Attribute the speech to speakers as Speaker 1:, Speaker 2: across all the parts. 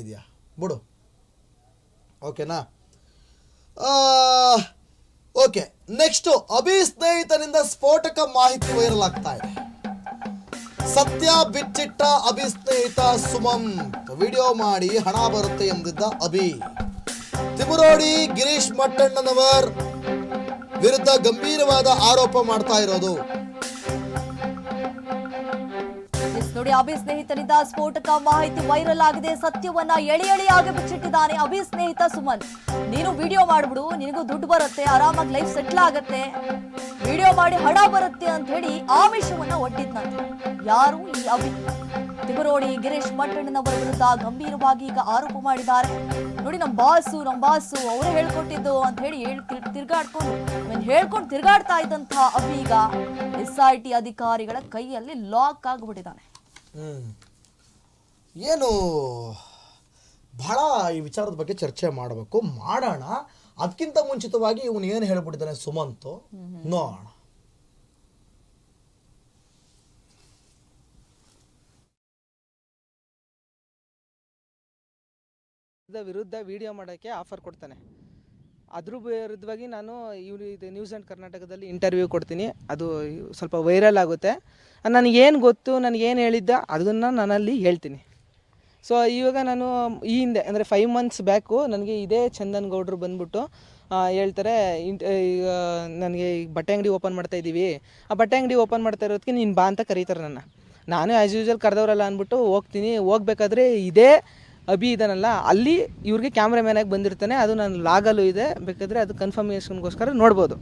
Speaker 1: ಹೇಳಿದ್ಯಾ ಬಿಡು. ಓಕೆನಾ? Okay. Next Abhi ಸ್ನೇಹಿತನಿಂದ ಸ್ಫೋಟಕ ಮಾಹಿತಿ ವೈರಲ್ ಆಗ್ತಾ ಇದೆ. ಸತ್ಯ ಬಿಚ್ಚಿಟ್ಟ ಅಭಿ ಸ್ನೇಹಿತ ಸುಮಂತ್. ವಿಡಿಯೋ ಮಾಡಿ ಹಣ ಬರುತ್ತೆ ಎಂದಿದ್ದ ಅಭಿ. ತಿಮುರೋಡಿ ಗಿರೀಶ್ ಮಟ್ಟಣ್ಣನವರ್ ವಿರುದ್ಧ ಗಂಭೀರವಾದ ಆರೋಪ ಮಾಡ್ತಾ ಇರೋದು.
Speaker 2: ನೋಡಿ, ಅಭಿ ಸ್ನೇಹಿತನಿಂದ ಸ್ಫೋಟಕ ಮಾಹಿತಿ ವೈರಲ್ ಆಗಿದೆ. ಸತ್ಯವನ್ನ ಎಳೆ ಎಳೆಯಾಗಿ ಬಿಚ್ಚಿಟ್ಟಿದ್ದಾನೆ ಅಭಿ ಸ್ನೇಹಿತ ಸುಮನ್. ನೀನು ವಿಡಿಯೋ ಮಾಡ್ಬಿಡು, ನಿನಗೂ ದುಡ್ಡು ಬರುತ್ತೆ, ಆರಾಮಾಗಿ ಲೈಫ್ ಸೆಟ್ಲ್ ಆಗತ್ತೆ. ವಿಡಿಯೋ ಮಾಡಿ ಹಣ ಬರುತ್ತೆ ಅಂತ ಹೇಳಿ ಆಮಿಷವನ್ನ ಒಡ್ಡಿದ್ನಂತೆ ಯಾರು ಈ ಅಭಿ? ತಿಬರೋಡಿ ಗಿರೀಶ್ ಮಟ್ಟಣ್ಣನವರ ವಿರುದ್ಧ ಗಂಭೀರವಾಗಿ ಈಗ ಆರೋಪ ಮಾಡಿದ್ದಾರೆ. ನೋಡಿ ನಮ್ಮ ಬಾಸು ನಮ್ಮ ಬಾಸು, ಅವರೇ ಹೇಳ್ಕೊಟ್ಟಿದ್ದು ಅಂತ ಹೇಳಿ ಹೇಳ್, ತಿರ್- ತಿರ್ಗಾಡ್ಕೊಂಡು ಹೇಳ್ಕೊಂಡು ತಿರ್ಗಾಡ್ತಾ ಇದ್ದಂತ ಅಭಿ ಈಗ ಎಸ್ ಐ ಟಿ ಅಧಿಕಾರಿಗಳ ಕೈಯಲ್ಲಿ ಲಾಕ್ ಆಗಿಬಿಟ್ಟಿದ್ದಾನೆ.
Speaker 1: ಏನು ಬಹಳ ಈ ವಿಚಾರದ ಬಗ್ಗೆ ಚರ್ಚೆ ಮಾಡಬೇಕು. ಮಾಡೋಣ. ಅದಕ್ಕಿಂತ ಮುಂಚಿತವಾಗಿ ಇವನು ಏನು ಹೇಳ್ಬಿಟ್ಟಿದ್ದಾನೆ ಸುಮಂತು? ನೋಡೋಣ.
Speaker 3: ವಿರುದ್ಧ ವಿರುದ್ಧ ವಿಡಿಯೋ ಮಾಡೋಕ್ಕೆ ಆಫರ್ ಕೊಡ್ತಾನೆ. ಅದ್ರ ವಿರುದ್ಧವಾಗಿ ನಾನು ಇವ್ರು ಇದು ನ್ಯೂಸ್ ಆ್ಯಂಡ್ ಕರ್ನಾಟಕದಲ್ಲಿ ಇಂಟರ್ವ್ಯೂ ಕೊಡ್ತೀನಿ. ಅದು ಸ್ವಲ್ಪ ವೈರಲ್ ಆಗುತ್ತೆ. ನನಗೇನು ಗೊತ್ತು ನನಗೇನು ಹೇಳಿದ್ದ ಅದನ್ನು ನಾನಲ್ಲಿ ಹೇಳ್ತೀನಿ. ಸೊ ಇವಾಗ ನಾನು ಈ ಹಿಂದೆ, ಅಂದರೆ ಫೈವ್ ಮಂತ್ಸ್ ಬ್ಯಾಕು ನನಗೆ ಇದೇ ಚಂದನ್ ಗೌಡ್ರು ಬಂದ್ಬಿಟ್ಟು ಹೇಳ್ತಾರೆ, ಇಂಟ್ ಈಗ ನನಗೆ ಈಗ ಬಟ್ಟೆ ಅಂಗಡಿ ಓಪನ್ ಮಾಡ್ತಾ ಇದ್ದೀವಿ ಆ ಬಟ್ಟೆ ಅಂಗಡಿ ಓಪನ್ ಮಾಡ್ತಾ ಇರೋದಕ್ಕೆ ನೀನು ಬಾ ಅಂತ ಕರೀತಾರೆ ನನ್ನ. ನಾನು ಆ್ಯಸ್ ಯೂಶಲ್ ಕರೆದವರಲ್ಲ ಅಂದ್ಬಿಟ್ಟು ಹೋಗ್ತೀನಿ. ಹೋಗ್ಬೇಕಾದ್ರೆ ಇದೇ ಅಭಿ ಇದನ್ನಲ್ಲ ಅಲ್ಲಿ ಇವ್ರಿಗೆ ಕ್ಯಾಮ್ರಾಮ್ಯಾನಾಗಿ ಬಂದಿರ್ತಾನೆ, ಅದು ನಾನು ಲಾಗಲು ಇದೆ, ಬೇಕಾದರೆ ಅದು ಕನ್ಫರ್ಮೇಷನ್ಗೋಸ್ಕರ ನೋಡ್ಬೋದು.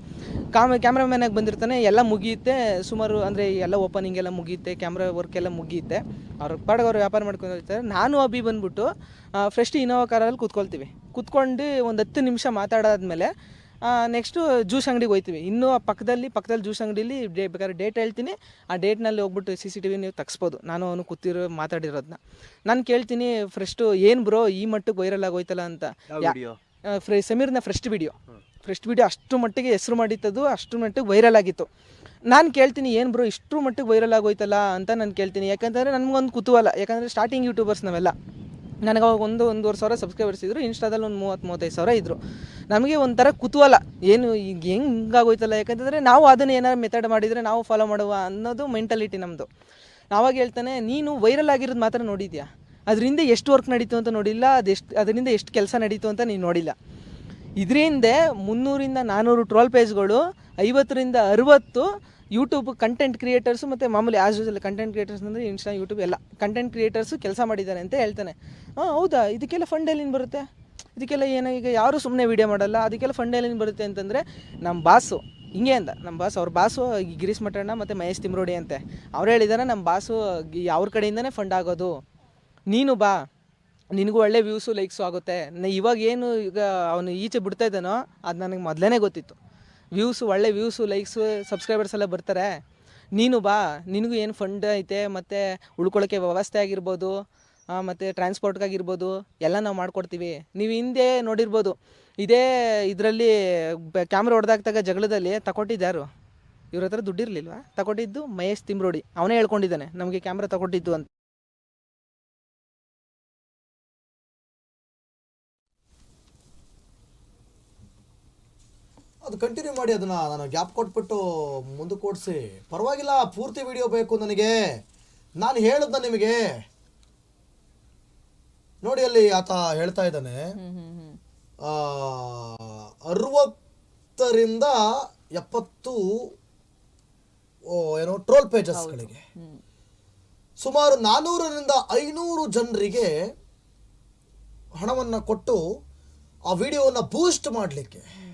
Speaker 3: ಕಾಮ ಕ್ಯಾಮ್ರಾಮ್ಯಾನಾಗಿ ಬಂದಿರ್ತಾನೆ, ಎಲ್ಲ ಮುಗಿಯುತ್ತೆ, ಸುಮಾರು ಅಂದರೆ ಎಲ್ಲ ಓಪನಿಂಗ್ ಎಲ್ಲ ಮುಗಿಯುತ್ತೆ ಕ್ಯಾಮ್ರಾ ವರ್ಕ್ ಎಲ್ಲ ಮುಗಿಯುತ್ತೆ. ಅವ್ರ ಪಾಡಿಗೆ ವ್ಯಾಪಾರ ಮಾಡ್ಕೊಂಡು ಹೋಗ್ತಾರೆ. ನಾನು ಅಭಿ ಬಂದ್ಬಿಟ್ಟು ಫ್ರೆಶ್ ಇನೋವಾ ಕಾರಲ್ಲಿ ಕೂತ್ಕೊಳ್ತೀವಿ. ಕೂತ್ಕೊಂಡು ಒಂದು ಹತ್ತು ನಿಮಿಷ ಮಾತಾಡಾದ್ಮೇಲೆ ನೆಕ್ಸ್ಟು ಜ್ಯೂಸ್ ಅಂಗಡಿಗೆ ಹೋಗ್ತೀವಿ ಇನ್ನೂ ಆ ಪಕ್ಕದಲ್ಲಿ ಪಕ್ಕದಲ್ಲಿ ಜ್ಯೂಸ್ ಅಂಗಡಿಲಿ ಡೇ ಬೇಕಾದ್ರೆ ಡೇಟ್ ಹೇಳ್ತೀನಿ. ಆ ಡೇಟ್ನಲ್ಲಿ ಹೋಗ್ಬಿಟ್ಟು ಸಿ ಸಿ ಟಿ ವಿ ನೀವು ತೆಗ್ಸ್ಬೋದು. ನಾನು ಅವನು ಕೂತಿರೋ ಮಾತಾಡಿರೋದನ್ನ ನಾನು ಕೇಳ್ತೀನಿ ಫ್ರೆಶ್ಟು ಏನು ಬ್ರೋ ಈ ಮಟ್ಟಕ್ಕೆ ವೈರಲ್ ಆಗೋಯ್ತಲ್ಲ ಅಂತ. ಫ್ರೆ ಸಮೀರ್ನ ಫ್ರೆಸ್ಟ್ ವಿಡಿಯೋ ಫ್ರೆಸ್ಟ್ ವಿಡಿಯೋ ಅಷ್ಟು ಮಟ್ಟಿಗೆ ಹೆಸರು ಮಾಡಿತ್ತದು ಅಷ್ಟು ಮಟ್ಟಿಗೆ ವೈರಲ್ ಆಗಿತ್ತು. ನಾನು ಕೇಳ್ತೀನಿ ಏನು ಬ್ರೋ ಇಷ್ಟು ಮಟ್ಟಿಗೆ ವೈರಲ್ ಆಗೋಯ್ತಲ್ಲ ಅಂತ ನಾನು ಕೇಳ್ತೀನಿ. ಯಾಕಂತಂದರೆ ನನಗೊಂದು ಕುತೂಹಲ. ಯಾಕಂದರೆ ಸ್ಟಾರ್ಟಿಂಗ್ ಯೂಟ್ಯೂಬರ್ಸ್ ನಾವೆಲ್ಲ. ನನಗೆ ಅವಾಗ ಒಂದು ಒಂದೂವರೆ ಸಾವಿರ ಸಬ್ಸ್ಕ್ರೈಬರ್ಸ್ ಇದ್ದರು ಇನ್ಸ್ಟಾದಲ್ಲಿ ಒಂದು ಮೂವತ್ತು, ಮೂವತ್ತೈದು ಸಾವಿರ ಇದ್ದರು ನಮಗೆ ಒಂಥರ ಕುತೂಹಲ. ಏನು ಈಗ ಹೆಂಗೆ ಹಿಂಗಾಗೋಯ್ತಲ್ಲ ಯಾಕಂತಂದರೆ ನಾವು ಅದನ್ನು ಏನಾರು ಮೆಥಡ್ ಮಾಡಿದರೆ ನಾವು ಫಾಲೋ ಮಾಡುವ ಅನ್ನೋದು ಮೆಂಟಾಲಿಟಿ ನಮ್ಮದು ನಾವಾಗ ಹೇಳ್ತಾನೆ, ನೀನು ವೈರಲ್ ಆಗಿರೋದು ಮಾತ್ರ ನೋಡಿದ್ಯಾ? ಅದರಿಂದ ಎಷ್ಟು ವರ್ಕ್ ನಡೀತು ಅಂತ ನೋಡಿಲ್ಲ ಅದೆಷ್ಟು ಅದರಿಂದ ಎಷ್ಟು ಕೆಲಸ ನಡೀತು ಅಂತ ನೀನು ನೋಡಿಲ್ಲ. ಇದರಿಂದ ಮುನ್ನೂರಿಂದ ನಾನ್ನೂರು ಟ್ರೋಲ್ ಪೇಜ್ಗಳು ಐವತ್ತರಿಂದ ಅರುವತ್ತು ಯೂಟ್ಯೂಬ್ ಕಂಟೆಂಟ್ ಕ್ರಿಯೇಟರ್ಸು ಮತ್ತು ಮಾಮೂಲಿ ಆಸ್ ಯೂಸಲ್ ಕಂಟೆಂಟ್ ಕ್ರಿಯೇಟರ್ಸ್ ಅಂದರೆ ಇನ್ಸ್ಟಾ ಯೂಟ್ಯೂಬ್ ಎಲ್ಲ ಕಂಟೆಂಟ್ ಕ್ರಿಯೇಟರ್ಸು ಕೆಲಸ ಮಾಡಿದ್ದಾರೆ ಅಂತ ಹೇಳ್ತಾನೆ. ಹಾಂ, ಹೌದಾ? ಇದಕ್ಕೆಲ್ಲ ಫಂಡ್ ಎಲ್ಲಿಂದ ಬರುತ್ತೆ? ಇದಕ್ಕೆಲ್ಲ ಏನೋ? ಈಗ ಯಾರೂ ಸುಮ್ಮನೆ ವೀಡಿಯೋ ಮಾಡಲ್ಲ. ಅದಕ್ಕೆಲ್ಲ ಫಂಡ್ ಎಲ್ಲಿಂದ ಬರುತ್ತೆ ಅಂತಂದರೆ ನಮ್ಮ ಬಾಸು, ಹಿಂಗೆ ಅಂದ. ನಮ್ಮ ಬಾಸ್, ಅವ್ರ ಬಾಸು ಈ ಗಿರೀಶ್ ಮಠಣ್ಣ ಮತ್ತು ಮಹೇಶ್ ತಿಮ್ರೋಡಿ ಅಂತೆ. ಅವ್ರು ಹೇಳಿದಾರೆ ನಮ್ಮ ಬಾಸು ಅವ್ರ ಕಡೆಯಿಂದನೇ ಫಂಡ್ ಆಗೋದು. ನೀನು ಬಾ. ನಿನಗೂ ಒಳ್ಳೆ ವ್ಯೂಸು ಲೈಕ್ಸು ಆಗುತ್ತೆ. ಇವಾಗ ಏನು ಈಗ ಅವನು ಈಚೆ ಬಿಡ್ತಾ ಇದ್ದಾನೋ ಅದು ನನಗೆ ಮೊದಲೇ ಗೊತ್ತಿತ್ತು. ವ್ಯೂಸು, ಒಳ್ಳೆ ವ್ಯೂಸು ಲೈಕ್ಸು ಸಬ್ಸ್ಕ್ರೈಬರ್ಸ್ ಎಲ್ಲ ಬರ್ತಾರೆ. ನೀನು ಬಾ, ನಿನಗೂ ಏನು ಫಂಡ್ ಐತೆ, ಮತ್ತು ಉಳ್ಕೊಳ್ಳೋಕ್ಕೆ ವ್ಯವಸ್ಥೆ ಆಗಿರ್ಬೋದು ಮತ್ತು ಟ್ರಾನ್ಸ್ಪೋರ್ಟ್ಗಾಗಿರ್ಬೋದು ಎಲ್ಲ ನಾವು ಮಾಡ್ಕೊಡ್ತೀವಿ. ನೀವು ಹಿಂದೆ ನೋಡಿರ್ಬೋದು. ಇದೇ ಇದರಲ್ಲಿ ಕ್ಯಾಮ್ರಾ ಹೊಡೆದಾಕ್ದಾಗ ಜಗಳದಲ್ಲಿ ತಗೊಟ್ಟಿದ್ದಾರು ಇವ್ರ ಹತ್ರ ದುಡ್ಡಿರಲಿಲ್ವಾ? ತಗೊಟ್ಟಿದ್ದು ಮಹೇಶ್ ತಿಮ್ರೋಡಿ. ಅವನೇ ಹೇಳ್ಕೊಂಡಿದ್ದಾನೆ, ನಮಗೆ ಕ್ಯಾಮ್ರಾ ತಗೊಟ್ಟಿದ್ದು ಅಂತ.
Speaker 1: ಅದು ಕಂಟಿನ್ಯೂ ಮಾಡಿ ಅದನ್ನ ನಾನು ಗ್ಯಾಪ್ ಕೊಟ್ಬಿಟ್ಟು ಮುಂದಕ್ಕೆ ಓಡಿಸಿ. ಪರವಾಗಿಲ್ಲ ಪೂರ್ತಿ ವಿಡಿಯೋ ಬೇಕು ನನಗೆ. ನಾನು ಹೇಳದ್ನ ನಿಮಗೆ. ನೋಡಿ ಅಲ್ಲಿ ಆತ ಹೇಳ್ತಾ ಇದ್ದಾನೆ. ಆ, ಅರವತ್ತರಿಂದ ಎಪ್ಪತ್ತು ಓ, ಏನೋ ಟ್ರೋಲ್ ಪೇಜಸ್ಗಳಿಗೆ ಸುಮಾರು ನಾನ್ನೂರರಿಂದ ಐನೂರು ಜನರಿಗೆ ಹಣವನ್ನು ಕೊಟ್ಟು ಆ ವಿಡಿಯೋವನ್ನು ಬೂಸ್ಟ್ ಮಾಡಲಿಕ್ಕೆ.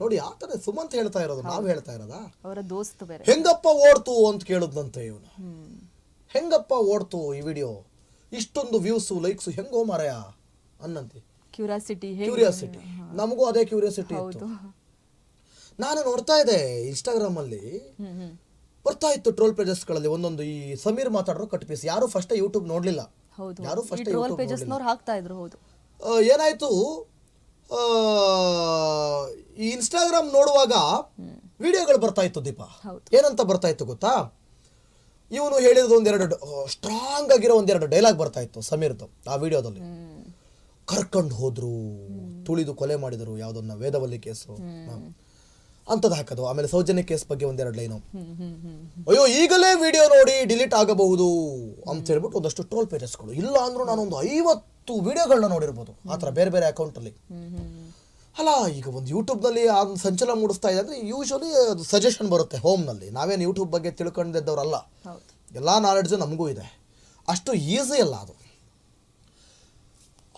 Speaker 1: ನೋಡಿ ಆ ಥರ ಸುಮಂತ್ ಹೇಳ್ತಾ ಇರೋದು ನಾವು ಹೇಳ್ತಾ ಇರೋದಾ?
Speaker 2: ಅವರ ದೋಸ್ತ್ ಬೇರೆ.
Speaker 1: ಹೆಂಗಪ್ಪ ಓಡ್ತು ಅಂತ ಕೇಳಿದ್ನಂತೆ ಇವನು. ಹೆಂಗಪ್ಪ ಓಡ್ತು ಈ ವಿಡಿಯೋ? ಇಷ್ಟೊಂದು ವ್ಯೂಸು ಲೈಕ್ಸು ಹೆಂಗೋ ಮಾರಾಯ ಅನ್ನಂತೆ.
Speaker 2: ಕ್ಯೂರಿಯಾಸಿಟಿ
Speaker 1: ಕ್ಯೂರಿಯಾಸಿಟಿ ನಮಗೂ ಅದೇ ಕ್ಯೂರಿಯಾಸಿಟಿ ಇತ್ತು. ನಾನು ನೋಡ್ತಾ ಇದ್ದೆ ಇನ್ಸ್ಟಾಗ್ರಾಮ್ ಅಲ್ಲಿ? ಬರ್ತಾ ಇತ್ತು ಟ್ರೋಲ್ ಪೇಜಸ್ಗಳಲ್ಲಿ ಒಂದೊಂದು ಈ ಸಮೀರ್ ಮಾತಾಡೋ ಕಟ್ ಪೀಸ್ ಯಾರು ಫಸ್ಟ್ ಯೂಟ್ಯೂಬ್ ನೋಡ್ಲಿಲ್ಲ. ಯಾರು ಫಸ್ಟ್
Speaker 2: ಟ್ರೋಲ್
Speaker 1: ಯೂಟ್ಯೂಬ್
Speaker 2: ಹಾಕ್ತಾ ಇದ್ರು ಹೌದು.
Speaker 1: ಏನಾಯ್ತು? ಈ ಇನ್ಸ್ಟಾಗ್ರಾಮ್ ನೋಡುವಾಗ ವಿಡಿಯೋಗಳು ಬರ್ತಾ ಇತ್ತು ದೀಪ. ಏನಂತ ಬರ್ತಾ ಇತ್ತು ಗೊತ್ತಾ? ಇವನು ಹೇಳಿದ ಒಂದೆರಡು ಸ್ಟ್ರಾಂಗ್ ಆಗಿರೋ ಒಂದೆರಡು ಡೈಲಾಗ್ ಬರ್ತಾ ಇತ್ತು ಸಮೀರ್ದು ಆ ವಿಡಿಯೋದಲ್ಲಿ. ಕರ್ಕೊಂಡು ಹೋದ್ರು ತುಳಿದು ಕೊಲೆ ಮಾಡಿದರು ಯಾವುದನ್ನ ವೇದವಲ್ಲಿ ಕೇಸು. ಅಂತದ್ ಹಾಕೋದು. ಆಮೇಲೆ ಸೌಜನ್ಯ ಕೇಸ್ ಬಗ್ಗೆ ಒಂದೆರಡು ಲೈನು. ಅಯ್ಯೋ ಈಗಲೇ ವಿಡಿಯೋ ನೋಡಿ ಡಿಲೀಟ್ ಆಗಬಹುದು ಅಂತ ಹೇಳ್ಬಿಟ್ಟು ಒಂದಷ್ಟು ಟ್ರೋಲ್ ಪೇಜಸ್ಗಳು ಇಲ್ಲ ಅಂದ್ರೂ ನಾನೊಂದು ಐವತ್ತು ವಿಡಿಯೋಗಳನ್ನ ನೋಡಿರ್ಬೋದು. ಆ ಥರ ಬೇರೆ ಬೇರೆ ಅಕೌಂಟಲ್ಲಿ ಅಲ್ಲ ಈಗ ಒಂದು ಯೂಟ್ಯೂಬ್ನಲ್ಲಿ ಆ ಸಂಚಲನ ಮೂಡಿಸ್ತಾ ಇದೆ ಅಂದರೆ ಯೂಶ್ವಲಿ ಅದು ಸಜೆಷನ್ ಬರುತ್ತೆ ಹೋಮ್ನಲ್ಲಿ ನಾವೇನು ಯೂಟ್ಯೂಬ್ ಬಗ್ಗೆ ತಿಳ್ಕೊಂಡಿದ್ದವರಲ್ಲ. ಎಲ್ಲ ನಾಲೆಡ್ಜು ನಮಗೂ ಇದೆ. ಅಷ್ಟು ಈಸಿ ಅಲ್ಲ ಅದು.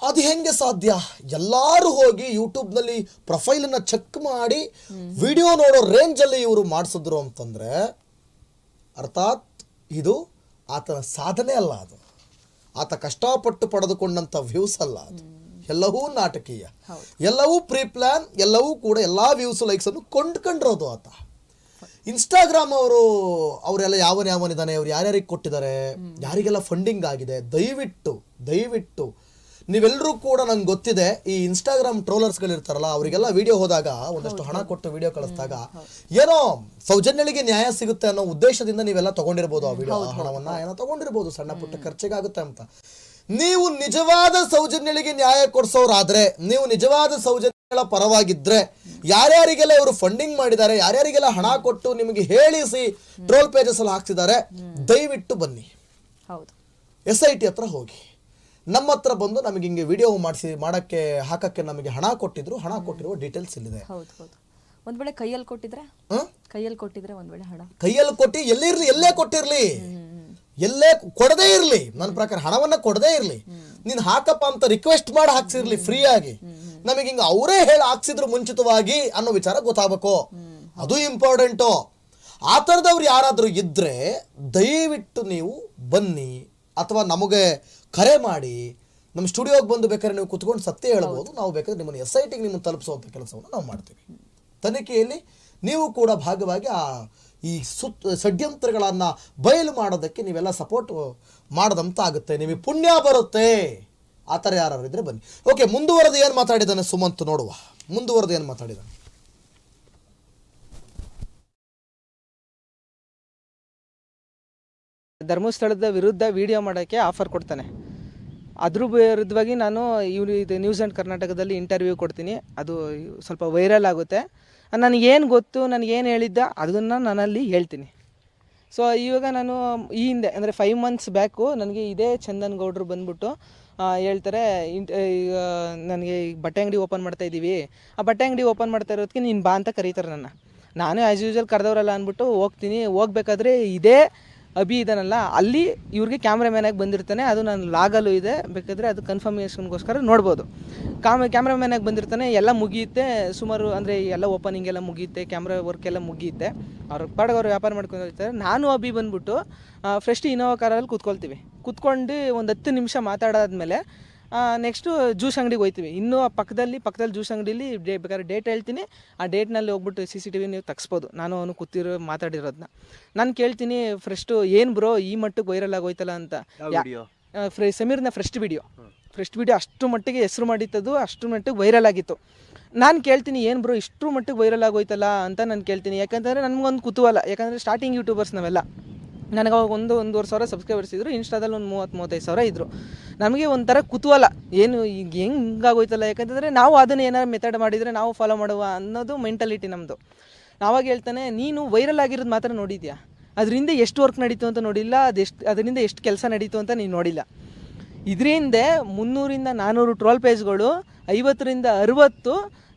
Speaker 1: ಅದು ಹೆಂಗೆ ಸಾಧ್ಯ? ಎಲ್ಲರೂ ಹೋಗಿ ಯೂಟ್ಯೂಬ್ನಲ್ಲಿ ಪ್ರೊಫೈಲನ್ನು ಚೆಕ್ ಮಾಡಿ ವಿಡಿಯೋ ನೋಡೋ ರೇಂಜಲ್ಲಿ ಇವರು ಮಾಡಿಸಿದ್ರು ಅಂತಂದರೆ ಅರ್ಥಾತ್ ಇದು ಆತನ ಸಾಧನೆ ಅಲ್ಲ ಅದು. ಆತ ಕಷ್ಟಪಟ್ಟು ಪಡೆದುಕೊಂಡಂಥ ವ್ಯೂಸ್ ಅಲ್ಲ ಅದು. ಎಲ್ಲವೂ ನಾಟಕೀಯ. ಎಲ್ಲವೂ ಪ್ರೀ ಪ್ಲಾನ್ ಎಲ್ಲವೂ ಕೂಡ ಎಲ್ಲ ವ್ಯೂಸ್ ಲೈಕ್ಸ್ ಅನ್ನು ಕೊಂಡ್ಕೊಂಡಿರೋದು ಆತ. ಇನ್ಸ್ಟಾಗ್ರಾಮ್ ಅವರು ಅವರೆಲ್ಲ ಯಾವನ್ ಯಾವನಿದ್ದಾನೆ ಅವ್ರು ಯಾರ್ಯಾರಿಗೆ ಕೊಟ್ಟಿದ್ದಾರೆ ಯಾರಿಗೆಲ್ಲ ಫಂಡಿಂಗ್ ಆಗಿದೆ ದಯವಿಟ್ಟು ದಯವಿಟ್ಟು ನೀವೆಲ್ಲರೂ ಕೂಡ ನಂಗೆ ಗೊತ್ತಿದೆ ಈ ಇನ್ಸ್ಟಾಗ್ರಾಮ್ ಟ್ರೋಲರ್ಸ್ಗಳಿರ್ತಾರಲ್ಲ ಅವರಿಗೆಲ್ಲ ವಿಡಿಯೋ ಹೋದಾಗ ಒಂದಷ್ಟು ಹಣ ಕೊಟ್ಟು ವಿಡಿಯೋ ಕಳಿಸಿದಾಗ ಏನೋ ಸೌಜನ್ಯಳಿಗೆ ನ್ಯಾಯ ಸಿಗುತ್ತೆ ಅನ್ನೋ ಉದ್ದೇಶದಿಂದ ನೀವೆಲ್ಲ ತಗೊಂಡಿರ್ಬೋದು ಆ ವಿಡಿಯೋ ಹಣವನ್ನ ಏನೋ ತಗೊಂಡಿರ್ಬೋದು ಸಣ್ಣ ಪುಟ್ಟ ಖರ್ಚಿಗಾಗುತ್ತೆ ಅಂತ. ನೀವು ನಿಜವಾದ ಸೌಜನ್ಯಳಿಗೆ ನ್ಯಾಯ ಕೊಡಿಸೋರಾದ್ರೆ ನೀವು ನಿಜವಾದ ಸೌಜನ್ಯಗಳ ಪರವಾಗಿದ್ರೆ ಯಾರ್ಯಾರಿಗೆಲ್ಲ ಇವರು ಫಂಡಿಂಗ್ ಮಾಡಿದ್ದಾರೆ ಯಾರ್ಯಾರಿಗೆಲ್ಲ ಹಣ ಕೊಟ್ಟು ನಿಮಗೆ ಹೇಳಿಸಿ ಟ್ರೋಲ್ ಪೇಜಸ್ ಅಲ್ಲಿ ಹಾಕ್ತಿದ್ದಾರೆ ದಯವಿಟ್ಟು ಬನ್ನಿ. ಎಸ್ ಐ ಟಿ ಹತ್ರ ಹೋಗಿ. ನಮ್ಮ ಹತ್ರ ಬಂದು ನಮಗೆ ಹಿಂಗೆ ವಿಡಿಯೋ ಮಾಡಿಸಿ ಮಾಡೋಕ್ಕೆ ಹಾಕಕ್ಕೆ ನಮಗೆ ಹಣ ಕೊಟ್ಟಿದ್ರು. ಹಣ ಕೊಟ್ಟಿರುವ ಡೀಟೇಲ್ಸ್ ಇಲ್ಲಿದೆ.
Speaker 2: ಹೌದು ಹೌದು. ಒಂದ್ ವೇಳೆ ಕೈಯಲ್ಲಿ ಕೊಟ್ಟಿದ್ರೆ? ಕೈಯಲ್ಲಿ ಕೊಟ್ಟಿದ್ರೆ ಒಂದ್ ವೇಳೆ ಹಣ?
Speaker 1: ಕೈಯಲ್ಲಿ ಕೊಟ್ಟು ಎಲ್ಲಿರ್ಲಿ ಎಲ್ಲೇ ಕೊಟ್ಟಿರ್ಲಿ. ಎಲ್ಲೇ ಕೊಡದೇ ಇರ್ಲಿ. ನನ್ನ ಪ್ರಕಾರ ಹಣವನ್ನ ಕೊಡದೇ ಇರ್ಲಿ. ನೀನ್ ಹಾಕಪ್ಪ ಅಂತ ರಿಕ್ವೆಸ್ಟ್ ಮಾಡಿ ಹಾಕ್ಸಿರ್ಲಿ ಫ್ರೀ ಆಗಿ ನಮಗೆ ಹಿಂಗ ಅವರೇ ಹೇಳಿ ಹಾಕ್ಸಿದ್ರು ಮುಂಚಿತವಾಗಿ ಅನ್ನೋ ವಿಚಾರ ಗೊತ್ತಾಗಬೇಕು. ಅದು ಇಂಪಾರ್ಟೆಂಟು ಆ ಥರದವ್ರು ಯಾರಾದರೂ ಇದ್ರೆ ದಯವಿಟ್ಟು ನೀವು ಬನ್ನಿ. ಅಥವಾ ನಮಗೆ ಕರೆ ಮಾಡಿ ನಮ್ಮ ಸ್ಟುಡಿಯೋಗೆ ಬಂದು ಬೇಕಾದ್ರೆ ನೀವು ಕುತ್ಕೊಂಡು ಸತ್ಯ ಹೇಳ್ಬೋದು. ನಾವು ಬೇಕಾದ್ರೆ ನಿಮ್ಮನ್ನು ಎಸ್ ಐ ಟಿಗೆ ನಿಮ್ಮನ್ನು ತಲುಪಿಸುವಂಥ ಕೆಲಸವನ್ನು ನಾವು ಮಾಡ್ತೀವಿ. ತನಿಖೆಯಲ್ಲಿ ನೀವು ಕೂಡ ಭಾಗವಾಗಿ ಆ ಈ ಸುತ್ ಷಡ್ಯಂತ್ರಗಳನ್ನು ಬಯಲು ಮಾಡೋದಕ್ಕೆ ನೀವೆಲ್ಲ ಸಪೋರ್ಟ್ ಮಾಡದಂತ ಆಗುತ್ತೆ ನಿಮಗೆ ಪುಣ್ಯ ಬರುತ್ತೆ. ಆ ಥರ ಯಾರು ಇದ್ದರೆ ಬನ್ನಿ. ಓಕೆ ಮುಂದುವರೆದು ಏನು ಮಾತಾಡಿದ್ದಾನೆ ಸುಮಂತ್ ನೋಡುವ. ಮುಂದುವರೆದು ಏನು ಮಾತಾಡಿದ್ದಾನೆ?
Speaker 3: ಧರ್ಮಸ್ಥಳದ ವಿರುದ್ಧ ವಿಡಿಯೋ ಮಾಡೋಕ್ಕೆ ಆಫರ್ ಕೊಡ್ತಾನೆ. ಅದ್ರ ವಿರುದ್ಧವಾಗಿ ನಾನು ಇವ್ರು ಇದು ನ್ಯೂಸ್ ಆ್ಯಂಡ್ ಕರ್ನಾಟಕದಲ್ಲಿ ಇಂಟರ್ವ್ಯೂ ಕೊಡ್ತೀನಿ. ಅದು ಸ್ವಲ್ಪ ವೈರಲ್ ಆಗುತ್ತೆ. ನನಗೇನು ಗೊತ್ತು ನನಗೇನು ಹೇಳಿದ್ದ ಅದನ್ನು ನಾನಲ್ಲಿ ಹೇಳ್ತೀನಿ. ಸೊ ಇವಾಗ ನಾನು ಈ ಹಿಂದೆ, ಅಂದರೆ ಫೈವ್ ಮಂತ್ಸ್ ಬ್ಯಾಕು ನನಗೆ ಇದೇ ಚಂದನ್ ಗೌಡ್ರು ಬಂದ್ಬಿಟ್ಟು ಹೇಳ್ತಾರೆ ಇಂಟ್ ಈಗ ನನಗೆ ಈಗ ಬಟ್ಟೆ ಅಂಗಡಿ ಓಪನ್ ಮಾಡ್ತಾ ಇದ್ದೀವಿ ಆ ಬಟ್ಟೆ ಅಂಗಡಿ ಓಪನ್ ಮಾಡ್ತಾ ಇರೋದಕ್ಕೆ ನೀನು ಬಾ ಅಂತ ಕರೀತಾರೆ ನನ್ನ. ನಾನು ಆ್ಯಸ್ ಯೂಶಲ್ ಕರೆದವರಲ್ಲ ಅಂದ್ಬಿಟ್ಟು ಹೋಗ್ತೀನಿ. ಹೋಗ್ಬೇಕಾದ್ರೆ ಇದೇ ಅಭಿ ಇದನ್ನಲ್ಲ ಅಲ್ಲಿ ಇವ್ರಿಗೆ ಕ್ಯಾಮ್ರಾಮ್ಯಾನಾಗಿ ಬಂದಿರ್ತಾನೆ, ಅದು ನಾನು ಲಾಗಲು ಇದೆ, ಬೇಕಾದರೆ ಅದು ಕನ್ಫರ್ಮೇಷನ್ಗೋಸ್ಕರ ನೋಡ್ಬೋದು. ಕಾಮ ಕ್ಯಾಮ್ರಾಮ್ಯಾನಾಗಿ ಬಂದಿರ್ತಾನೆ, ಎಲ್ಲ ಮುಗಿಯುತ್ತೆ, ಸುಮಾರು ಅಂದರೆ ಎಲ್ಲ ಓಪನಿಂಗ್ ಎಲ್ಲ ಮುಗಿಯುತ್ತೆ ಕ್ಯಾಮ್ರಾ ವರ್ಕ್ ಎಲ್ಲ ಮುಗಿಯುತ್ತೆ. ಅವ್ರ ಪಾಡಿಗೆ ವ್ಯಾಪಾರ ಮಾಡ್ಕೊಂಡಿರ್ತಾರೆ ನಾನು ಅಭಿ ಬಂದ್ಬಿಟ್ಟು ಫ್ರೆಶ್ ಇನೋವಾ ಕಾರಲ್ಲಿ ಕೂತ್ಕೊಳ್ತೀವಿ. ಕೂತ್ಕೊಂಡು ಒಂದು ಹತ್ತು ನಿಮಿಷ ಮಾತಾಡಾದ್ಮೇಲೆ ನೆಕ್ಸ್ಟು ಜ್ಯೂಸ್ ಅಂಗಡಿಗೆ ಹೋಗ್ತೀವಿ ಇನ್ನೂ ಆ ಪಕ್ಕದಲ್ಲಿ ಪಕ್ಕದಲ್ಲಿ ಜ್ಯೂಸ್ ಅಂಗಡಿಲಿ ಡೇ ಬೇಕಾದ್ರೆ ಡೇಟ್ ಹೇಳ್ತೀನಿ. ಆ ಡೇಟ್ನಲ್ಲಿ ಹೋಗ್ಬಿಟ್ಟು ಸಿ ಸಿ ಟಿ ವಿ ನೀವು ತಗ್ಸ್ಬೋದು. ನಾನು ಅವನು ಕೂತಿರೋ ಮಾತಾಡಿರೋದನ್ನ ನಾನು ಕೇಳ್ತೀನಿ ಫ್ರೆಸ್ಟು ಏನು ಬ್ರೋ ಈ ಮಟ್ಟಕ್ಕೆ ವೈರಲ್ ಆಗೋಯ್ತಲ್ಲ ಅಂತ. ಫ್ರೆ ಸಮೀರ್ನ ಫ್ರೆಸ್ಟ್ ವಿಡಿಯೋ ಫ್ರೆಸ್ಟ್ ವಿಡಿಯೋ ಅಷ್ಟು ಮಟ್ಟಿಗೆ ಹೆಸರು ಮಾಡಿತ್ತದು ಅಷ್ಟು ಮಟ್ಟಿಗೆ ವೈರಲ್ ಆಗಿತ್ತು. ನಾನು ಕೇಳ್ತೀನಿ ಏನು ಬ್ರೋ ಇಷ್ಟು ಮಟ್ಟಿಗೆ ವೈರಲ್ ಆಗೋಯ್ತಲ್ಲ ಅಂತ ನಾನು ಕೇಳ್ತೀನಿ. ಯಾಕಂತಂದರೆ ನನಗೊಂದು ಕುತೂಹಲ. ಯಾಕಂದರೆ ಸ್ಟಾರ್ಟಿಂಗ್ ಯೂಟ್ಯೂಬರ್ಸ್ ನಾವೆಲ್ಲ. ನನಗೆ ಅವಾಗ ಒಂದು ಒಂದೂವರೆ ಸಾವಿರ ಸಬ್ಸ್ಕ್ರೈಬರ್ಸ್ ಇದ್ದರು ಇನ್ಸ್ಟಾದಲ್ಲಿ ಒಂದು ಮೂವತ್ತು, ಮೂವತ್ತೈದು ಸಾವಿರ ಇದ್ದರು ನಮಗೆ ಒಂಥರ ಕುತೂಹಲ. ಏನು ಈಗ ಹೆಂಗಾಗೋಯ್ತಲ್ಲ ಯಾಕಂತಂದರೆ ನಾವು ಅದನ್ನು ಏನಾರು ಮೆಥಡ್ ಮಾಡಿದರೆ ನಾವು ಫಾಲೋ ಮಾಡುವ ಅನ್ನೋದು ಮೆಂಟಾಲಿಟಿ ನಮ್ಮದು ನಾವಾಗ ಹೇಳ್ತಾನೆ, ನೀನು ವೈರಲ್ ಆಗಿರೋದು ಮಾತ್ರ ನೋಡಿದ್ಯಾ? ಅದರಿಂದ ಎಷ್ಟು ವರ್ಕ್ ನಡೀತು ಅಂತ ನೋಡಿಲ್ಲ ಅದೆಷ್ಟು ಅದರಿಂದ ಎಷ್ಟು ಕೆಲಸ ನಡೀತು ಅಂತ ನೀನು ನೋಡಿಲ್ಲ. ಇದರಿಂದ ಮುನ್ನೂರಿಂದ ನಾನ್ನೂರು ಟ್ರೋಲ್ ಪೇಜ್ಗಳು ಐವತ್ತರಿಂದ ಅರುವತ್ತು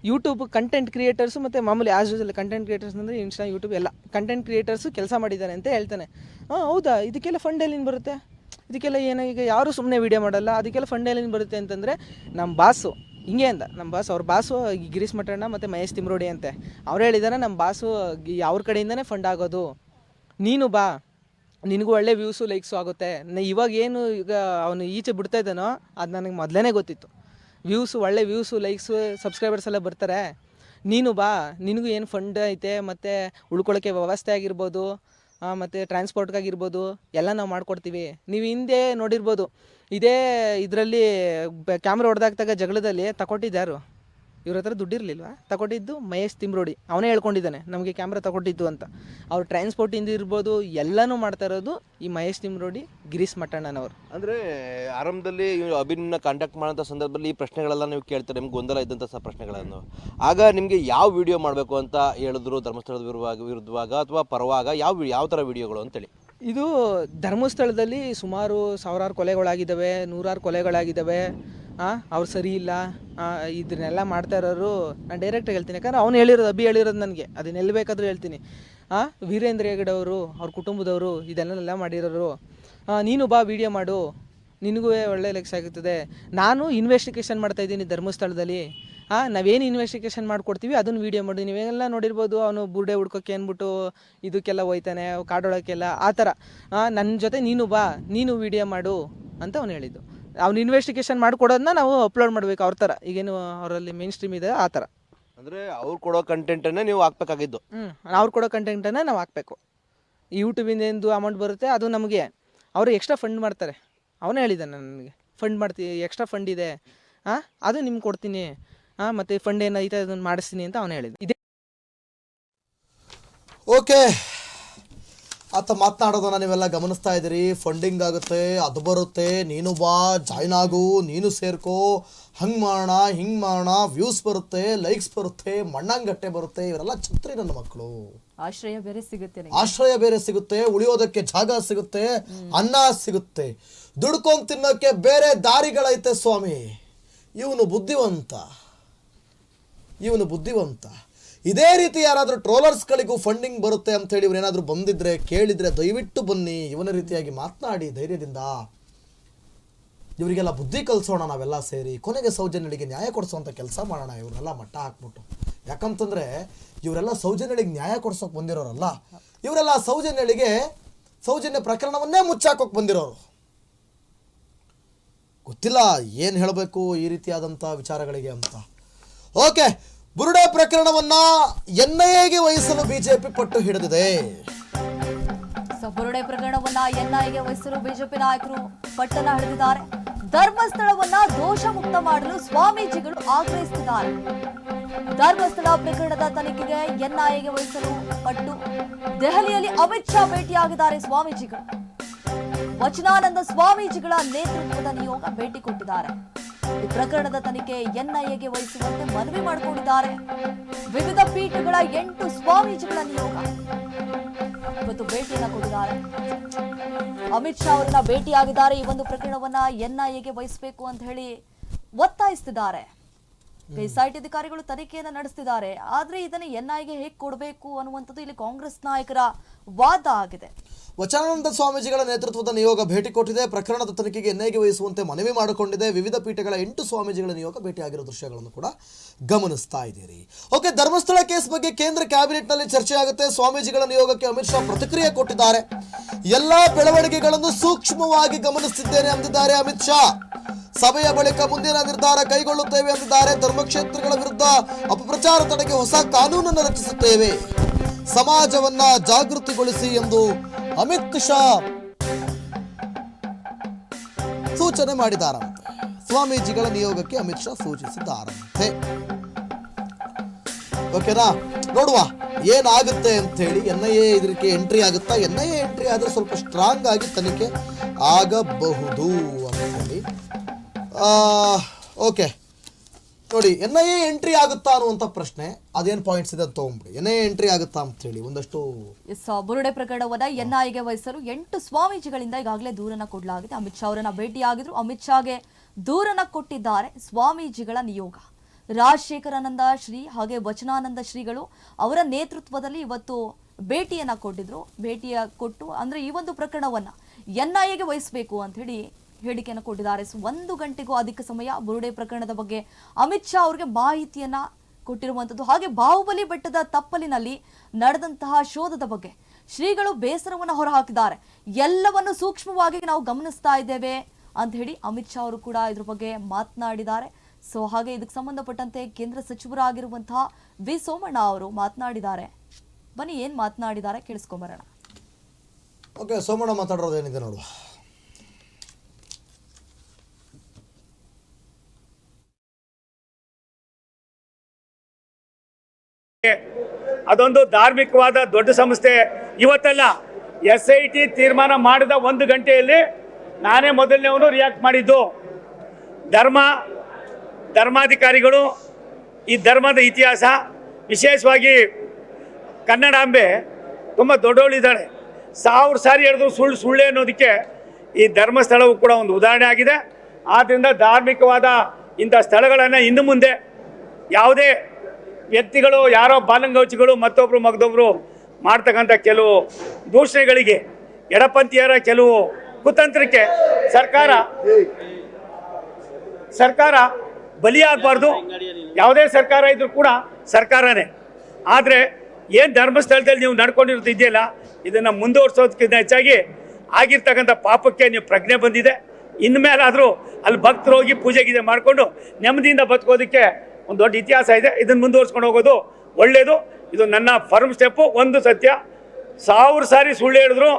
Speaker 3: ಯೂಟ್ಯೂಬ್ ಕಂಟೆಂಟ್ ಕ್ರಿಯೇಟರ್ಸು ಮತ್ತು ಮಾಮೂಲಿ ಆಸ್ ಯೂಸಲ್ ಕಂಟೆಂಟ್ ಕ್ರಿಯೇಟರ್ಸ್ ಅಂದರೆ ಇನ್ಸ್ಟಾ ಯೂಟ್ಯೂಬ್ ಎಲ್ಲ ಕಂಟೆಂಟ್ ಕ್ರಿಯೇಟರ್ಸು ಕೆಲಸ ಮಾಡಿದ್ದಾರೆ ಅಂತ ಹೇಳ್ತಾನೆ. ಹಾಂ, ಹೌದಾ? ಇದಕ್ಕೆಲ್ಲ ಫಂಡ್ ಎಲ್ಲಿಂದ ಬರುತ್ತೆ? ಇದಕ್ಕೆಲ್ಲ ಏನೋ ಈಗ ಯಾರೂ ಸುಮ್ಮನೆ ವೀಡಿಯೋ ಮಾಡಲ್ಲ? ಅದಕ್ಕೆಲ್ಲ ಫಂಡ್ ಎಲ್ಲಿಂದ ಬರುತ್ತೆ ಅಂತಂದರೆ ನಮ್ಮ ಬಾಸು, ಹಿಂಗೆ ಅಂದ. ನಮ್ಮ ಬಾಸು, ಅವ್ರ ಬಾಸು ಗಿರೀಶ್ ಮಠಣ್ಣ ಮತ್ತು ಮಹೇಶ್ ತಿಮ್ರೋಡಿ ಅಂತೆ. ಅವ್ರು ಹೇಳಿದ್ದಾರೆ ನಮ್ಮ ಬಾಸು ಅವ್ರ ಕಡೆಯಿಂದನೇ ಫಂಡ್ ಆಗೋದು. ನೀನು ಬಾ. ನಿನಗೂ ಒಳ್ಳೆ ವ್ಯೂಸು ಲೈಕ್ಸು ಆಗುತ್ತೆ. ಇವಾಗ ಏನು ಈಗ ಅವನು ಈಚೆ ಬಿಡ್ತಾ ಇದ್ದಾನೋ ಅದು ನನಗೆ ಮೊದಲೇ ಗೊತ್ತಿತ್ತು. ವ್ಯೂಸು, ಒಳ್ಳೆ ವ್ಯೂಸು, ಲೈಕ್ಸು, ಸಬ್ಸ್ಕ್ರೈಬರ್ಸ್ ಎಲ್ಲ ಬರ್ತಾರೆ. ನೀನು ಬಾ, ನಿನಗೂ ಏನು ಫಂಡ್ ಐತೆ, ಮತ್ತು ಉಳ್ಕೊಳ್ಳೋಕ್ಕೆ ವ್ಯವಸ್ಥೆ ಆಗಿರ್ಬೋದು ಮತ್ತು ಟ್ರಾನ್ಸ್ಪೋರ್ಟ್ಗಾಗಿರ್ಬೋದು ಎಲ್ಲ ನಾವು ಮಾಡ್ಕೊಡ್ತೀವಿ. ನೀವು ಹಿಂದೆ ನೋಡಿರ್ಬೋದು. ಇದೇ ಇದರಲ್ಲಿ ಕ್ಯಾಮ್ರಾ ಹೊಡೆದಾಕ್ದಾಗ ಜಗಳದಲ್ಲಿ ತಗೊಟ್ಟಿದ್ದು ಯಾರು? ಇವ್ರ ಹತ್ರ ದುಡ್ಡಿರಲಿಲ್ವಾ? ತಗೊಂಡಿದ್ದು ಮಹೇಶ್ ತಿಮ್ರೋಡಿ. ಅವನೇ ಹೇಳ್ಕೊಂಡಿದ್ದಾನೆ ನಮಗೆ ಕ್ಯಾಮ್ರಾ ತಗೊಂಡಿದ್ದು ಅಂತ. ಅವ್ರು ಟ್ರಾನ್ಸ್ಪೋರ್ಟಿಂದ ಇರ್ಬೋದು ಎಲ್ಲನೂ ಮಾಡ್ತಾ ಇರೋದು ಈ ಮಹೇಶ್ ತಿಮ್ರೋಡಿ ಗಿರೀಶ್ ಮಟ್ಟಣ್ಣನವರು
Speaker 4: ಅಂದರೆ ಆರಂಭದಲ್ಲಿ ಇವ್ರು ಅಭಿನ್ನ ಕಾಂಟ್ಯಾಕ್ಟ್ ಮಾಡೋಂಥ ಸಂದರ್ಭದಲ್ಲಿ ಈ ಪ್ರಶ್ನೆಗಳೆಲ್ಲ ನೀವು ಕೇಳ್ತಾರೆ? ನಿಮ್ಗೆ ಗೊಂದಲ ಇದ್ದಂಥ ಸಹ ಪ್ರಶ್ನೆಗಳನ್ನು. ಆಗ ನಿಮಗೆ ಯಾವ ವಿಡಿಯೋ ಮಾಡಬೇಕು ಅಂತ ಹೇಳಿದ್ರು ಧರ್ಮಸ್ಥಳದ ವಿರುವಾಗ ವಿರುದ್ಧವಾಗ ಅಥವಾ ಪರವಾಗ ಯಾವ ಯಾವ ಥರ ವಿಡಿಯೋಗಳು ಅಂತೇಳಿ?
Speaker 3: ಇದು ಧರ್ಮಸ್ಥಳದಲ್ಲಿ ಸುಮಾರು ಸಾವಿರಾರು ಕೊಲೆಗಳಾಗಿದ್ದಾವೆ ನೂರಾರು ಕೊಲೆಗಳಾಗಿದ್ದಾವೆ. ಅವ್ರು ಸರಿ ಇಲ್ಲ. ಇದನ್ನೆಲ್ಲ ಮಾಡ್ತಾ ಇರೋರು ನಾನು ಡೈರೆಕ್ಟಾಗಿ ಹೇಳ್ತೀನಿ. ಯಾಕಂದ್ರೆ ಅವ್ನು ಹೇಳಿರೋದು ಅಭಿ ಹೇಳಿರೋದು ನನಗೆ. ಅದನ್ನ ಎಲ್ಲಿ ಬೇಕಾದರೂ ಹೇಳ್ತೀನಿ. ಆ, ವೀರೇಂದ್ರ ಹೆಗಡೆ ಅವರು, ಅವ್ರ ಕುಟುಂಬದವರು ಇದನ್ನೆಲ್ಲ ಮಾಡಿರೋರು. ನೀನು ಬಾ ವಿಡಿಯೋ ಮಾಡು. ನಿನಗೂ ಒಳ್ಳೆ ಲೆಕ್ಸ್ ಆಗುತ್ತದೆ. ನಾನು ಇನ್ವೆಸ್ಟಿಗೇಷನ್ ಮಾಡ್ತಾ ಇದ್ದೀನಿ ಧರ್ಮಸ್ಥಳದಲ್ಲಿ. ಹಾಂ ನಾವೇನು ಇನ್ವೆಸ್ಟಿಗೇಷನ್ ಮಾಡ್ಕೊಡ್ತೀವಿ ಅದನ್ನು ವೀಡಿಯೋ ಮಾಡಿ. ನೀವೆಲ್ಲ ನೋಡಿರ್ಬೋದು, ಅವನು ಬುರ್ಡೆ ಹುಡ್ಕೋಕೆ ಅಂದ್ಬಿಟ್ಟು ಇದಕ್ಕೆಲ್ಲ ಹೋಯ್ತಾನೆ, ಕಾಡೊಳಕ್ಕೆಲ್ಲ. ಆ ಥರ. ನನ್ನ ಜೊತೆ ನೀನು ಬಾ, ನೀನು ವೀಡಿಯೋ ಮಾಡು ಅಂತ ಅವನು ಹೇಳಿದ್ದು. ಅವ್ನು ಇನ್ವೆಸ್ಟಿಗೇಷನ್ ಮಾಡಿಕೊಡೋದನ್ನ ನಾವು ಅಪ್ಲೋಡ್ ಮಾಡಬೇಕು ಅವ್ರ ಥರ ಈಗೇನು ಅವರಲ್ಲಿ ಮೇನ್ ಸ್ಟ್ರೀಮ್ ಇದೆ ಆ ಥರ
Speaker 4: ಅಂದ್ರೆ ಅವ್ರು ಕೊಡೋ ಕಂಟೆಂಟ್ ಅನ್ನ ನೀವು ಹಾಕ್ಬೇಕಾಗಿದ್ದು.
Speaker 3: ಹ್ಞೂ ಅವ್ರು ಕೊಡೋ ಕಂಟೆಂಟನ್ನು ನಾವು ಹಾಕಬೇಕು. ಯೂಟ್ಯೂಬಿಂದ ಏನು ಅಮೌಂಟ್ ಬರುತ್ತೆ ಅದು ನಮಗೆ. ಅವರು ಎಕ್ಸ್ಟ್ರಾ ಫಂಡ್ ಮಾಡ್ತಾರೆ. ಅವನೇ ಹೇಳಿದ್ದಾನೆ ನನಗೆ. ಫಂಡ್ ಮಾಡ್ತೀವಿ ಎಕ್ಸ್ಟ್ರಾ ಫಂಡ್ ಇದೆ. ಹಾಂ ಅದು ನಿಮ್ಗೆ ಕೊಡ್ತೀನಿ. ಹಾಂ ಮತ್ತು ಫಂಡ್ ಏನೈತೆ ಅದನ್ನು ಮಾಡಿಸ್ತೀನಿ ಅಂತ ಅವನು ಹೇಳಿದ. ಇದೇ
Speaker 1: ಓಕೆ ಆತ ಮಾತನಾಡೋದನ್ನ ನೀವೆಲ್ಲ ಗಮನಿಸ್ತಾ ಇದ್ದೀರಿ. ಫಂಡಿಂಗ್ ಆಗುತ್ತೆ ಅದು ಬರುತ್ತೆ. ನೀನು ಬಾ ಜಾಯ್ನ್ ಆಗು ನೀನು ಸೇರ್ಕೋ. ಹಂಗೆ ಮಾಡೋಣ ಹಿಂಗೆ ಮಾಡೋಣ ವ್ಯೂಸ್ ಬರುತ್ತೆ ಲೈಕ್ಸ್ ಬರುತ್ತೆ ಮಣ್ಣಂಗಟ್ಟೆ ಬರುತ್ತೆ. ಇವರೆಲ್ಲ ಛತ್ರಿ ನನ್ನ ಮಕ್ಕಳು.
Speaker 2: ಆಶ್ರಯ ಬೇರೆ ಸಿಗುತ್ತೆ
Speaker 1: ಆಶ್ರಯ ಬೇರೆ ಸಿಗುತ್ತೆ ಉಳಿಯೋದಕ್ಕೆ ಜಾಗ ಸಿಗುತ್ತೆ ಅನ್ನ ಸಿಗುತ್ತೆ. ದುಡ್ಕೊಂಡ್ ತಿನ್ನೋಕೆ ಬೇರೆ ದಾರಿಗಳೈತೆ ಸ್ವಾಮಿ. ಇವನು ಬುದ್ಧಿವಂತ. ಇವನು ಬುದ್ಧಿವಂತ. ಇದೇ ರೀತಿ ಯಾರಾದರೂ ಟ್ರೋಲರ್ಸ್ಗಳಿಗೂ ಫಂಡಿಂಗ್ ಬರುತ್ತೆ ಅಂತ ಹೇಳಿ ಇವರೇನಾದರೂ ಬಂದಿದ್ರೆ ಕೇಳಿದ್ರೆ ದಯವಿಟ್ಟು ಬನ್ನಿ. ಇವನ ರೀತಿಯಾಗಿ ಮಾತನಾಡಿ ಧೈರ್ಯದಿಂದ. ಇವರಿಗೆಲ್ಲ ಬುದ್ಧಿ ಕಲಿಸೋಣ ನಾವೆಲ್ಲ ಸೇರಿ. ಕೊನೆಗೆ ಸೌಜನ್ಯಗಳಿಗೆ ನ್ಯಾಯ ಕೊಡಿಸೋಂಥ ಕೆಲಸ ಮಾಡೋಣ. ಇವ್ರನ್ನೆಲ್ಲ ಮಟ್ಟ ಹಾಕ್ಬಿಟ್ಟು. ಯಾಕಂತಂದ್ರೆ ಇವರೆಲ್ಲ ಸೌಜನ್ಯಗಳಿಗೆ ನ್ಯಾಯ ಕೊಡ್ಸೋಕೆ ಬಂದಿರೋರಲ್ಲ. ಇವರೆಲ್ಲ ಸೌಜನ್ಯಗಳಿಗೆ ಸೌಜನ್ಯ ಪ್ರಕರಣವನ್ನೇ ಮುಚ್ಚಾಕೋಕೆ ಬಂದಿರೋರು. ಗೊತ್ತಿಲ್ಲ ಏನು ಹೇಳಬೇಕು ಈ ರೀತಿಯಾದಂಥ ವಿಚಾರಗಳಿಗೆ ಅಂತ. ಓಕೆ ಬುರುಡೆ ಪ್ರಕರಣವನ್ನ ಎನ್ಐಎಗೆ ವಹಿಸಲು ಬಿಜೆಪಿ ಪಟ್ಟು ಹಿಡಿದಿದೆ.
Speaker 2: ಬುರುಡೆ ಪ್ರಕರಣವನ್ನ ಎನ್ಐಎಗೆ ವಹಿಸಲು ಬಿಜೆಪಿ ನಾಯಕರು ಪಟ್ಟನ ಹಿಡಿದಿದ್ದಾರೆ. ಧರ್ಮಸ್ಥಳವನ್ನ ದೋಷ ಮುಕ್ತ ಮಾಡಲು ಸ್ವಾಮೀಜಿಗಳು ಆಗ್ರಹಿಸುತ್ತಿದ್ದಾರೆ. ಧರ್ಮಸ್ಥಳ ಪ್ರಕರಣದ ತನಿಖೆಗೆ ಎನ್ಐಎಗೆ ವಹಿಸಲು ಪಟ್ಟು ದೆಹಲಿಯಲ್ಲಿ ಅಮಿತ್ ಶಾ ಭೇಟಿಯಾಗಿದ್ದಾರೆ ಸ್ವಾಮೀಜಿಗಳು. ವಚನಾನಂದ ಸ್ವಾಮೀಜಿಗಳ ನೇತೃತ್ವದ ನಿಯೋಗ ಭೇಟಿ ಕೊಟ್ಟಿದ್ದಾರೆ. ಈ ಪ್ರಕರಣದ ತನಿಖೆ ಎನ್ಐಎಗೆ ವಹಿಸುವಂತೆ ಮನವಿ ಮಾಡಿಕೊಂಡಿದ್ದಾರೆ. ವಿವಿಧ ಪೀಠಗಳ ಎಂಟು ಸ್ವಾಮೀಜಿಗಳ ನಿಯೋಗ. ಇವತ್ತು ಭೇಟಿಯನ್ನ ಕೊಟ್ಟಿದ್ದಾರೆ. ಅಮಿತ್ ಶಾ ಅವರನ್ನ ಭೇಟಿಯಾಗಿದ್ದಾರೆ. ಈ ಒಂದು ಪ್ರಕರಣವನ್ನ ಎನ್ಐಎಗೆ ವಹಿಸಬೇಕು ಅಂತ ಹೇಳಿ ಒತ್ತಾಯಿಸ್ತಿದ್ದಾರೆ. ಎಸ್ಐಟಿ ಅಧಿಕಾರಿಗಳು ತನಿಖೆಯನ್ನ ನಡೆಸ್ತಿದ್ದಾರೆ. ಆದ್ರೆ ಇದನ್ನ ಎನ್ಐಗೆ ಹೇಗೆ ಕೊಡಬೇಕು ಅನ್ನುವಂಥದ್ದು ಇಲ್ಲಿ ಕಾಂಗ್ರೆಸ್ ನಾಯಕರ ವಾದ ಆಗಿದೆ.
Speaker 1: ವಚನಾನಂದ ಸ್ವಾಮೀಜಿಗಳ ನೇತೃತ್ವದ ನಿಯೋಗ ಭೇಟಿ ಕೊಟ್ಟಿದೆ. ಪ್ರಕರಣದ ತನಿಖೆಗೆ ಎನ್ಐಗೆ ವಹಿಸುವಂತೆ ಮನವಿ ಮಾಡಿಕೊಂಡಿದೆ. ವಿವಿಧ ಪೀಠಗಳ ಎಂಟು ಸ್ವಾಮೀಜಿಗಳ ನಿಯೋಗ ಭೇಟಿಯಾಗಿರುವ ದೃಶ್ಯಗಳನ್ನು ಕೂಡ ಗಮನಿಸ್ತಾ ಇದ್ದೀರಿ. ಓಕೆ, ಧರ್ಮಸ್ಥಳ ಕೇಸ್ ಬಗ್ಗೆ ಕೇಂದ್ರ ಕ್ಯಾಬಿನೆಟ್ನಲ್ಲಿ ಚರ್ಚೆ ಆಗುತ್ತೆ ಸ್ವಾಮೀಜಿಗಳ ನಿಯೋಗಕ್ಕೆ ಅಮಿತ್ ಶಾ ಪ್ರತಿಕ್ರಿಯೆ ಕೊಟ್ಟಿದ್ದಾರೆ. ಎಲ್ಲಾ ಬೆಳವಣಿಗೆಗಳನ್ನು ಸೂಕ್ಷ್ಮವಾಗಿ ಗಮನಿಸುತ್ತಿದ್ದೇನೆ ಅಂದಿದ್ದಾರೆ ಅಮಿತ್ ಶಾ. ಸಭೆಯ ಬಳಿಕ ಮುಂದಿನ ನಿರ್ಧಾರ ಕೈಗೊಳ್ಳುತ್ತೇವೆ ಅಂದಿದ್ದಾರೆ. ಧರ್ಮಕ್ಷೇತ್ರಗಳ ವಿರುದ್ಧ ಅಪಪ್ರಚಾರ ತಡೆಗೆ ಹೊಸ ಕಾನೂನನ್ನು ರಚಿಸುತ್ತೇವೆ. ಸಮಾಜವನ್ನ ಜಾಗೃತಿಗೊಳಿಸಿ ಎಂದು ಅಮಿತ್ ಶಾ ಸೂಚನೆ ಮಾಡಿದಾರಂತೆ. ಸ್ವಾಮೀಜಿಗಳ ನಿಯೋಗಕ್ಕೆ ಅಮಿತ್ ಶಾ ಸೂಚಿಸಿದ್ದಾರಂತೆ ಓಕೆನಾ? ನೋಡುವ, ಏನಾಗುತ್ತೆ ಅಂತ ಹೇಳಿ ಎನ್ ಐ ಎ ಇದಕ್ಕೆ ಎಂಟ್ರಿ ಆಗುತ್ತಾ? ಎನ್ ಐ ಎ ಎಂಟ್ರಿ ಆದ್ರೆ ಸ್ವಲ್ಪ ಸ್ಟ್ರಾಂಗ್ ಆಗಿ ತನಿಖೆ ಆಗಬಹುದು ಅಂತ ಹೇಳಿ ಓಕೆ. ನೋಡಿ ಎನ್ ಐ ಎ ಎಂಟ್ರಿ ಆಗುತ್ತಾ ಅನ್ನುವಂತ ಪ್ರಶ್ನೆ, ಅದೇನು ಪಾಯಿಂಟ್ಸ್ ಇದೆ ಅಂತ ಎನ್ ಐ ಎಂಟ್ರಿ ಆಗುತ್ತಾ ಅಂತ ಹೇಳಿ, ಒಂದಷ್ಟು
Speaker 2: ಎಸ್ ಬುರುಡೆ ಪ್ರಕರಣವನ್ನ ಎನ್ಐಗೆ ವಹಿಸಲು ಎಂಟು ಸ್ವಾಮೀಜಿಗಳಿಂದ ಈಗಾಗಲೇ ದೂರನ್ನ ಕೊಡಲಾಗಿದೆ. ಅಮಿತ್ ಶಾ ಅವರನ್ನ ಭೇಟಿಯಾಗಿದ್ರು ಅಮಿತ್ ಶಾಗೆ ದೂರನ ಕೊಟ್ಟಿದ್ದಾರೆ ಸ್ವಾಮೀಜಿಗಳ ನಿಯೋಗ. ರಾಜಶೇಖರಾನಂದ ಶ್ರೀ ಹಾಗೆ ವಚನಾನಂದ ಶ್ರೀಗಳು ಅವರ ನೇತೃತ್ವದಲ್ಲಿ ಇವತ್ತು ಭೇಟಿಯನ್ನ ಕೊಟ್ಟಿದ್ರು. ಭೇಟಿಯ ಕೊಟ್ಟು, ಅಂದ್ರೆ ಈ ಒಂದು ಪ್ರಕರಣವನ್ನ ಎಗೆ ವಹಿಸಬೇಕು ಅಂತ ಹೇಳಿ ಹೇಳಿಕೆಯನ್ನು ಕೊಟ್ಟಿದ್ದಾರೆ. ಸೊ, ಒಂದು ಗಂಟೆಗೂ ಅಧಿಕ ಸಮಯ ಬುರುಡೆ ಪ್ರಕರಣದ ಬಗ್ಗೆ ಅಮಿತ್ ಶಾ ಅವರಿಗೆ ಮಾಹಿತಿಯನ್ನ ಕೊಟ್ಟಿರುವಂಥದ್ದು. ಹಾಗೆ ಬಾಹುಬಲಿ ಬೆಟ್ಟದ ತಪ್ಪಲಿನಲ್ಲಿ ನಡೆದಂತಹ ಶೋಧದ ಬಗ್ಗೆ ಶ್ರೀಗಳು ಬೇಸರವನ್ನು ಹೊರಹಾಕಿದ್ದಾರೆ. ಎಲ್ಲವನ್ನು ಸೂಕ್ಷ್ಮವಾಗಿ ನಾವು ಗಮನಿಸ್ತಾ ಇದ್ದೇವೆ ಅಂತ ಹೇಳಿ ಅಮಿತ್ ಶಾ ಅವರು ಕೂಡ ಇದ್ರ ಬಗ್ಗೆ ಮಾತನಾಡಿದ್ದಾರೆ. ಸೊ, ಹಾಗೆ ಇದಕ್ಕೆ ಸಂಬಂಧಪಟ್ಟಂತೆ ಕೇಂದ್ರ ಸಚಿವರಾಗಿರುವಂತಹ ವಿ ಸೋಮಣ್ಣ ಅವರು ಮಾತನಾಡಿದ್ದಾರೆ. ಬನ್ನಿ, ಏನ್ ಮಾತನಾಡಿದ್ದಾರೆ ಕೇಳಿಸ್ಕೊಂಬರೋಣ.
Speaker 1: ಓಕೆ ಸೋಮಣ್ಣ ಮಾತಾಡೋದು ಏನಿದೆ ನೋಡುವ.
Speaker 5: ಅದೊಂದು ಧಾರ್ಮಿಕವಾದ ದೊಡ್ಡ ಸಂಸ್ಥೆ. ಇವತ್ತೆಲ್ಲ ಎಸ್ ಐ ಟಿ ತೀರ್ಮಾನ ಮಾಡಿದ ಒಂದು ಗಂಟೆಯಲ್ಲಿ ನಾನೇ ಮೊದಲನೇವನು ರಿಯಾಕ್ಟ್ ಮಾಡಿದ್ದು. ಧರ್ಮ, ಧರ್ಮಾಧಿಕಾರಿಗಳು ಈ ಧರ್ಮದ ಇತಿಹಾಸ, ವಿಶೇಷವಾಗಿ ಕನ್ನಡಾಂಬೆ ತುಂಬ ದೊಡ್ಡವಳಿದ್ದಾಳೆ ಸಾವಿರ ಸಾರಿ ಹೇಳಿದ್ರು ಸುಳ್ಳು, ಸುಳ್ಳೆ ಅನ್ನೋದಕ್ಕೆ ಈ ಧರ್ಮಸ್ಥಳವು ಕೂಡ ಒಂದು ಉದಾಹರಣೆ ಆಗಿದೆ. ಆದ್ದರಿಂದ ಧಾರ್ಮಿಕವಾದ ಇಂಥ ಸ್ಥಳಗಳನ್ನು ಇನ್ನು ಮುಂದೆ ಯಾವುದೇ ವ್ಯಕ್ತಿಗಳು, ಯಾರೋ ಬಾಲಂಗೌಚಿಗಳು ಮತ್ತೊಬ್ಬರು ಮಗದೊಬ್ಬರು ಮಾಡ್ತಕ್ಕಂಥ ಕೆಲವು ದೂಷಣೆಗಳಿಗೆ ಎಡಪಂಥೀಯರ ಕೆಲವು ಕುತಂತ್ರಕ್ಕೆ ಸರ್ಕಾರ ಸರ್ಕಾರ ಬಲಿಯಾಗಬಾರ್ದು. ಯಾವುದೇ ಸರ್ಕಾರ ಇದ್ರೂ ಕೂಡ ಸರ್ಕಾರನೇ. ಆದರೆ ಏನು ಧರ್ಮಸ್ಥಳದಲ್ಲಿ ನೀವು ನಡ್ಕೊಂಡಿರೋದು ಇದೆಯಲ್ಲ, ಇದನ್ನು ಮುಂದುವರ್ಸೋದಕ್ಕಿಂತ ಹೆಚ್ಚಾಗಿ ಆಗಿರ್ತಕ್ಕಂಥ ಪಾಪಕ್ಕೆ ನೀವು ಪ್ರಜ್ಞೆ ಬಂದಿದೆ. ಇನ್ಮೇಲಾದರೂ ಅಲ್ಲಿ ಭಕ್ತರು ಹೋಗಿ ಪೂಜೆ ಗೀಜೆ ಮಾಡಿಕೊಂಡು ನೆಮ್ಮದಿಯಿಂದ ಬದುಕೋದಕ್ಕೆ ಒಂದು ದೊಡ್ಡ ಇತಿಹಾಸ ಇದೆ. ಇದನ್ನು ಮುಂದುವರ್ಸ್ಕೊಂಡು ಹೋಗೋದು ಒಳ್ಳೆಯದು ಇದು ನನ್ನ ಫರ್ಮ್ ಸ್ಟೆಪ್ಪು ಒಂದು ಸತ್ಯ. ಸಾವಿರ ಸಾರಿ ಸುಳ್ಳು ಹೇಳಿದ್ರು,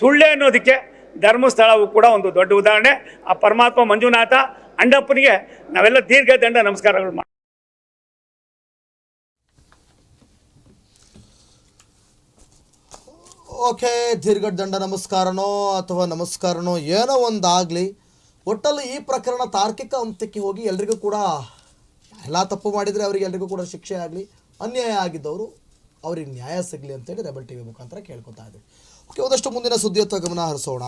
Speaker 5: ಸುಳ್ಳೆ ಅನ್ನೋದಕ್ಕೆ ಧರ್ಮಸ್ಥಳವು ಕೂಡ ಒಂದು ದೊಡ್ಡ ಉದಾಹರಣೆ. ಆ ಪರಮಾತ್ಮ ಮಂಜುನಾಥ, ಅಂಡಪ್ಪನಿಗೆ ನಾವೆಲ್ಲ ದೀರ್ಘ ದಂಡ ನಮಸ್ಕಾರಗಳು ಮಾಡಿ
Speaker 1: ಓಕೆ, ದೀರ್ಘ ದಂಡ ನಮಸ್ಕಾರನೋ ಅಥವಾ ನಮಸ್ಕಾರನೋ ಏನೋ ಒಂದಾಗಲಿ, ಒಟ್ಟಲ್ಲಿ ಈ ಪ್ರಕರಣ ತಾರ್ಕಿಕ ಅಂತ್ಯಕ್ಕೆ ಹೋಗಿ ಎಲ್ರಿಗೂ ಕೂಡ ಎಲ್ಲ ತಪ್ಪು ಮಾಡಿದರೆ ಅವರಿಗೆ ಎಲ್ರಿಗೂ ಕೂಡ ಶಿಕ್ಷೆ ಆಗಲಿ, ಅನ್ಯಾಯ ಆಗಿದ್ದವರು ಅವ್ರಿಗೆ ನ್ಯಾಯ ಸಿಗಲಿ ಅಂತೇಳಿ ರೆಬಲ್ ಟಿ ವಿ ಮುಖಾಂತರ ಕೇಳ್ಕೊತಾ ಇದ್ದೀವಿ ಓಕೆ, ಒಂದಷ್ಟು ಮುಂದಿನ ಸುದ್ದಿ ಅಥವಾ ಗಮನ ಹರಿಸೋಣ.